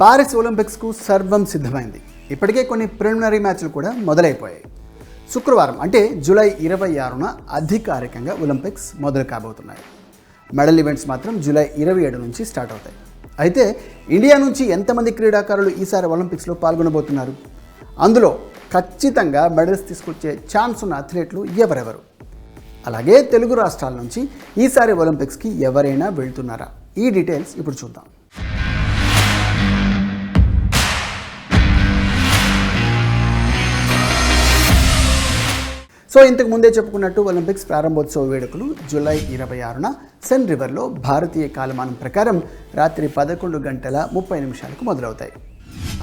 Paris ఒలింపిక్స్కు సర్వం సిద్ధమైంది. ఇప్పటికే కొన్ని ప్రిలిమినరీ మ్యాచ్లు కూడా మొదలైపోయాయి. శుక్రవారం అంటే జూలై ఇరవై ఆరున అధికారికంగా ఒలింపిక్స్ మొదలు కాబోతున్నాయి. మెడల్ ఈవెంట్స్ మాత్రం జూలై ఇరవై ఏడు నుంచి స్టార్ట్ అవుతాయి. అయితే ఇండియా నుంచి ఎంతమంది క్రీడాకారులు ఈసారి ఒలింపిక్స్లో పాల్గొనబోతున్నారు? అందులో ఖచ్చితంగా మెడల్స్ తీసుకొచ్చే ఛాన్స్ ఉన్న అథ్లెట్లు ఎవరెవరు? అలాగే తెలుగు రాష్ట్రాల నుంచి ఈసారి ఒలింపిక్స్కి ఎవరైనా వెళ్తున్నారా? ఈ డీటెయిల్స్ ఇప్పుడు చూద్దాం. సో ఇంతకు ముందే చెప్పుకున్నట్టు ఒలింపిక్స్ ప్రారంభోత్సవ వేడుకలు జూలై ఇరవై ఆరున సెన్ రివర్లో భారతీయ కాలమానం ప్రకారం రాత్రి పదకొండు గంటల ముప్పై నిమిషాలకు మొదలవుతాయి.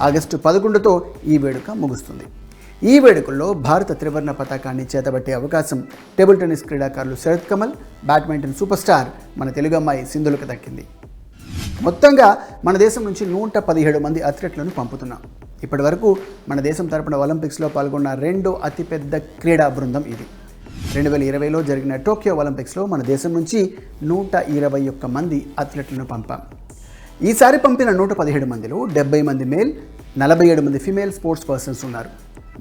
ఆగస్టు పదకొండుతో ఈ వేడుక ముగుస్తుంది. ఈ వేడుకల్లో భారత త్రివర్ణ పతాకాన్ని చేతబట్టే అవకాశం టేబుల్ టెన్నిస్ క్రీడాకారులు Sharath Kamal badminton super star మన తెలుగు అమ్మాయి సింధులకు దక్కింది. మొత్తంగా మన దేశం నుంచి నూట పదిహేడు మంది అథ్లెట్లను పంపుతున్నాం. ఇప్పటి వరకు మన దేశం తరపున ఒలింపిక్స్లో పాల్గొన్న రెండో అతిపెద్ద క్రీడా బృందం ఇది. రెండు వేల ఇరవైలో జరిగిన టోక్యో ఒలింపిక్స్లో మన దేశం నుంచి నూట ఇరవై ఒక్క మంది అథ్లెట్లను పంపాం. ఈసారి పంపిన నూట పదిహేడు మందిలో డెబ్బై మంది మేల్ నలభై ఏడు మంది ఫిమేల్ స్పోర్ట్స్ పర్సన్స్ ఉన్నారు.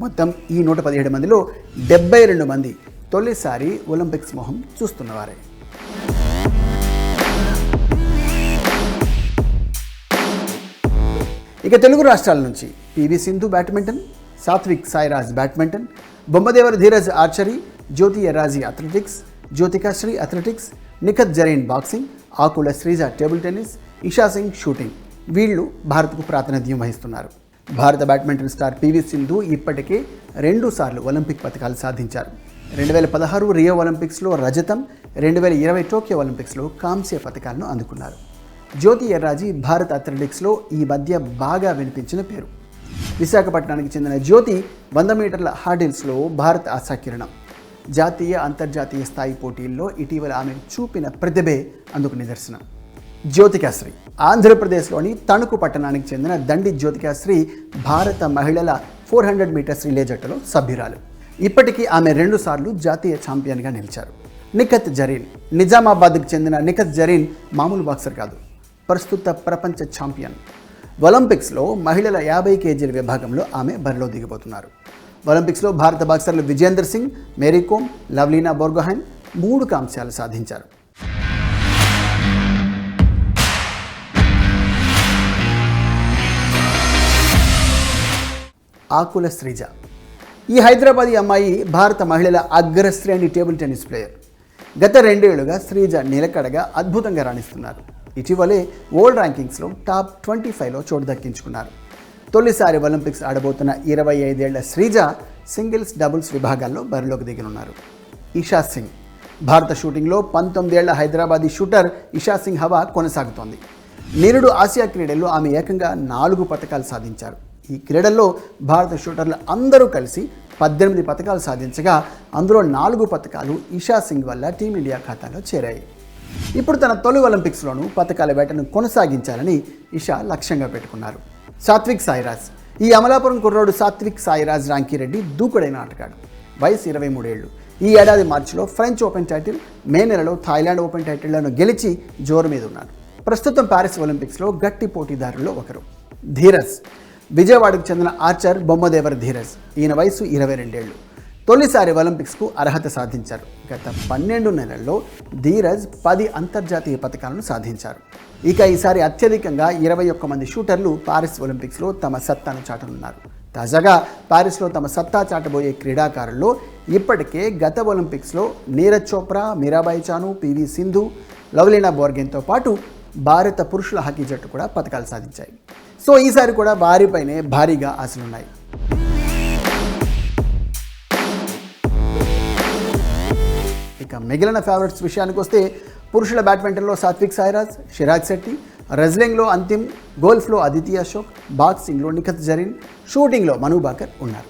మొత్తం ఈ నూట పదిహేడు మందిలో డెబ్బై రెండు మంది తొలిసారి ఒలింపిక్స్ మొహం చూస్తున్నవారే. ఇక తెలుగు రాష్ట్రాల నుంచి PV Sindhu badminton Satwik Sairaj badminton Bommadevara Dheeraj archery Jyothi Yarraji athletics Jyothikasri athletics Nikhat Zareen boxing Akula Sreeja table tennis Esha Singh shooting. వీళ్ళు భారత్కు ప్రాతినిధ్యం వహిస్తున్నారు. భారత బ్యాడ్మింటన్ స్టార్ పివి సింధు ఇప్పటికే రెండు సార్లు ఒలింపిక్ పథకాలు సాధించారు. రెండు వేల పదహారు రియో ఒలింపిక్స్లో రజతం రెండు వేల ఇరవై టోక్యో ఒలింపిక్స్లో కాంస్య పథకాలను అందుకున్నారు. జ్యోతి ఎర్రాజీ భారత్ అథ్లెటిక్స్లో ఈ మధ్య బాగా వినిపించిన పేరు. విశాఖపట్నానికి చెందిన జ్యోతి వంద మీటర్ల హార్డిల్స్లో భారత్ ఆశాకిరణం జాతీయ అంతర్జాతీయ స్థాయి పోటీల్లో ఇటీవల ఆమె చూపిన ప్రతిభే అందుకు నిదర్శనం. జ్యోతికాశ్రీ ఆంధ్రప్రదేశ్లోని తణుకు పట్టణానికి చెందిన దండి జ్యోతికాశ్రీ భారత మహిళల ఫోర్ హండ్రెడ్ మీటర్స్ రిలే జట్టులో సభ్యురాలు. ఇప్పటికీ ఆమె రెండుసార్లు జాతీయ ఛాంపియన్గా నిలిచారు. నిఖత్ జరీన్ నిజామాబాద్కు చెందిన నిఖత్ జరీన్ మామూలు బాక్సర్ కాదు. ప్రస్తుత ప్రపంచ ఛాంపియన్. ఒలింపిక్స్లో మహిళల యాభై కేజీల విభాగంలో ఆమె బరిలో దిగిపోతున్నారు. ఒలింపిక్స్లో భారత బాక్సర్లు విజేందర్ సింగ్ మేరీకోమ్ లవ్లీనా బోర్గోహైన్ మూడు కాంస్యాలు సాధించారు. ఆకుల శ్రీజ. ఈ హైదరాబాదీ అమ్మాయి భారత మహిళల అగ్రశ్రేణి టేబుల్ టెన్నిస్ ప్లేయర్. గత రెండేళ్ళుగా శ్రీజ నిలకడగా అద్భుతంగా రాణిస్తున్నారు. ఇటీవలే వరల్డ్ ర్యాంకింగ్స్లో టాప్ ట్వంటీ ఫైవ్లో చోటు దక్కించుకున్నారు. తొలిసారి ఒలింపిక్స్ ఆడబోతున్న ఇరవై ఐదేళ్ళ శ్రీజ సింగిల్స్ డబుల్స్ విభాగాల్లో బరిలోకి దిగనున్నారు. ఇషా సింగ్. భారత షూటింగ్లో పంతొమ్మిదేళ్ళ హైదరాబాదీ షూటర్ ఇషా సింగ్ హవా కొనసాగుతోంది. నిరుడు ఆసియా క్రీడల్లో ఆమె ఏకంగా నాలుగు పథకాలు సాధించారు. ఈ క్రీడల్లో భారత షూటర్లు అందరూ కలిసి పద్దెనిమిది పథకాలు సాధించగా అందులో నాలుగు పథకాలు ఇషా సింగ్ వల్ల టీమిండియా ఖాతాలో చేరాయి. ఇప్పుడు తన తొలి ఒలింపిక్స్లోనూ పథకాల వేటను కొనసాగించాలని ఇషా లక్ష్యంగా పెట్టుకున్నారు. సాత్విక్ సాయిరాజ్. ఈ అమలాపురం కుర్రాడు సాత్విక్ సాయిరాజ్ రాంకిరెడ్డి దూకుడైన ఆటగాడు. వయసు ఇరవై మూడేళ్ళు ఈ ఏడాది మార్చిలో ఫ్రెంచ్ ఓపెన్ టైటిల్ మే నెలలో థాయిలాండ్ ఓపెన్ టైటిళ్ళను గెలిచి జోరు మీద ఉన్నాడు ప్రస్తుతం ప్యారిస్ ఒలింపిక్స్లో గట్టి పోటీదారుల్లో ఒకరు. ధీరజ్. విజయవాడకు చెందిన ఆర్చర్ బొమ్మదేవర్ ధీరజ్. ఈయన వయసు ఇరవై రెండేళ్ళు తొలిసారి ఒలింపిక్స్కు అర్హత సాధించారు. గత పన్నెండు నెలల్లో ధీరజ్ పది అంతర్జాతీయ పథకాలను సాధించారు. ఇక ఈసారి అత్యధికంగా ఇరవై ఒక్క మంది షూటర్లు పారిస్ ఒలింపిక్స్లో తమ సత్తాను చాటనున్నారు. తాజాగా పారిస్లో తమ సత్తా చాటబోయే క్రీడాకారుల్లో ఇప్పటికే గత ఒలింపిక్స్లో నీరజ్ చోప్రా మీరాబాయి చాను పివి సింధు లవ్లీనా బోర్గెన్తో పాటు భారత పురుషుల హాకీ జట్టు కూడా పథకాలు సాధించాయి. సో ఈసారి కూడా వారిపైనే భారీగా ఆశలున్నాయి. ఇక మిగిలిన ఫేవరెట్స్ విషయానికి వస్తే పురుషుల బ్యాడ్మింటన్లో సాత్విక్ సాయిరాజ్ షిరాజ్ శెట్టి రెజ్లింగ్లో అంతిమ్ గోల్ఫ్లో అదితి అశోక్ బాక్సింగ్లో నిఖత్ జరీన్ షూటింగ్లో మను బాకర్ ఉన్నారు.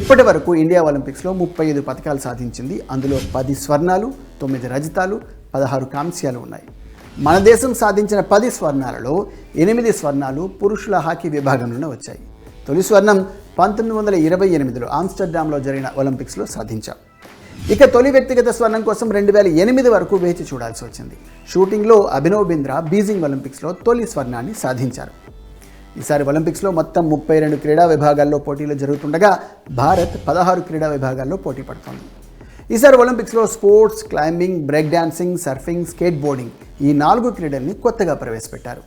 ఇప్పటి వరకు ఇండియా ఒలింపిక్స్లో ముప్పై ఐదు పథకాలు సాధించింది. అందులో పది స్వర్ణాలు తొమ్మిది రజతాలు పదహారు కాంస్యాలు ఉన్నాయి. మన దేశం సాధించిన పది స్వర్ణాలలో ఎనిమిది స్వర్ణాలు పురుషుల హాకీ విభాగంలోనే వచ్చాయి. తొలి స్వర్ణం పంతొమ్మిది వందల ఇరవై ఎనిమిదిలో ఆమ్స్టర్డామ్లో జరిగిన ఒలింపిక్స్లో సాధించాం. ఇక తొలి వ్యక్తిగత స్వర్ణం కోసం రెండు వేల ఎనిమిది వరకు వేచి చూడాల్సి వచ్చింది. షూటింగ్లో అభినవ్ బింద్రా బీజింగ్ ఒలింపిక్స్లో తొలి స్వర్ణాన్ని సాధించారు. ఈసారి ఒలింపిక్స్లో మొత్తం ముప్పై రెండు క్రీడా విభాగాల్లో పోటీలు జరుగుతుండగా భారత్ పదహారు క్రీడా విభాగాల్లో పోటీ పడుతోంది. ఈసారి ఒలింపిక్స్లో sports climbing break dancing surfing skateboarding ఈ నాలుగు క్రీడల్ని కొత్తగా ప్రవేశపెట్టారు.